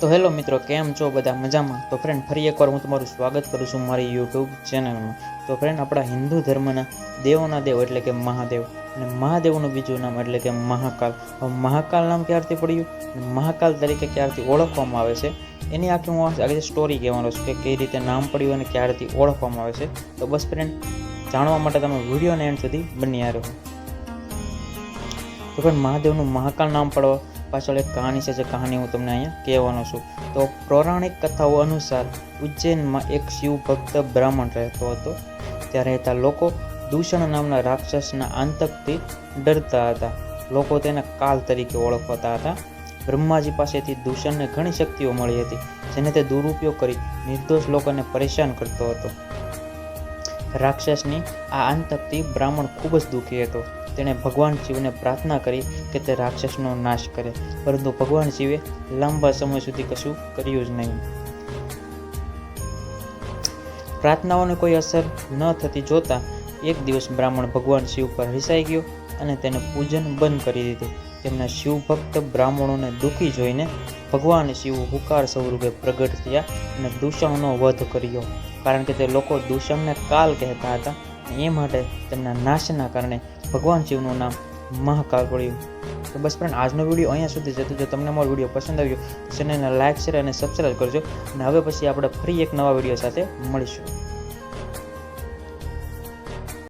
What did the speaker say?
તો હેલો મિત્રો, કેમ છો બધા મજામાં? તો ફ્રેન્ડ ફરી એકવાર હું તમારું સ્વાગત કરું છું મારી યુટ્યુબ ચેનલમાં તો ફ્રેન્ડ આપણા હિન્દુ ધર્મના દેવોના દેવ એટલે કે મહાદેવ અને મહાદેવનું બીજું નામ એટલે કે મહાકાલ. હવે મહાકાલ નામ ક્યારથી પડ્યું? મહાકાલ તરીકે ક્યારથી ઓળખવામાં આવે છે? એની આખી હું આગળ સ્ટોરી કહેવાનો છું કે કઈ રીતે નામ પડ્યું અને ક્યારથી ઓળખવામાં આવે છે? તો બસ ફ્રેન્ડ જાણવા માટે તમે વિડીયોને એન્ડ સુધી બન્યા રહો. તો ફ્રેન્ડ મહાદેવનું મહાકાલ નામ પડવા પાછળ એક કહાની છે, જે કહાની હું તમને અહીંયા કહેવાનો છું. તો પૌરાણિક કથાઓ અનુસાર ઉજ્જૈનમાં એક શિવ ભક્ત બ્રાહ્મણ રહેતો હતો. ત્યાં રહેતા લોકો દૂષણ નામના રાક્ષસના આંતકથી ડરતા હતા. લોકો તેને કાલ તરીકે ઓળખતા હતા. બ્રહ્માજી પાસેથી દૂષણને ઘણી શક્તિઓ મળી હતી, જેને તે દુરુપયોગ કરી નિર્દોષ લોકોને પરેશાન કરતો હતો. રાક્ષસની આ આંતકથી બ્રાહ્મણ ખૂબ જ દુઃખી હતો. તેણે ભગવાન શિવને પ્રાર્થના કરી કે તે રાક્ષસનો નાશ કરે. પરંતુ ભગવાન શિવે લાંબા સમય સુધી કશું કર્યું જ નહીં. પ્રાર્થનાઓને કોઈ અસર ન થતી જોતા એક દિવસ બ્રાહ્મણ ભગવાન શિવ પર રિસાઈ ગયો અને તેને પૂજન બંધ કરી દીધું. તેમના શિવભક્ત બ્રાહ્મણોને દુઃખી જોઈને ભગવાન શિવ હુકાર સ્વરૂપે પ્રગટ થયા અને દૂષણનો વધ કર્યો. કારણ કે તે લોકો દૂષણને કાલ કહેતા હતા એ માટે તેમના નાશના કારણે ભગવાન શિવનું નામ મહાકાલ પડ્યું તો બસ ફ્રેન્ડ આજનો વીડિયો અહીંયા સુધી જતો જો તમને મારો વીડિયો પસંદ આવ્યો ચેનલને લાઇક શેર અને સબસ્ક્રાઈબ કરજો. અને હવે પછી આપણે ફરી એક નવા વીડિયો સાથે મળીશું.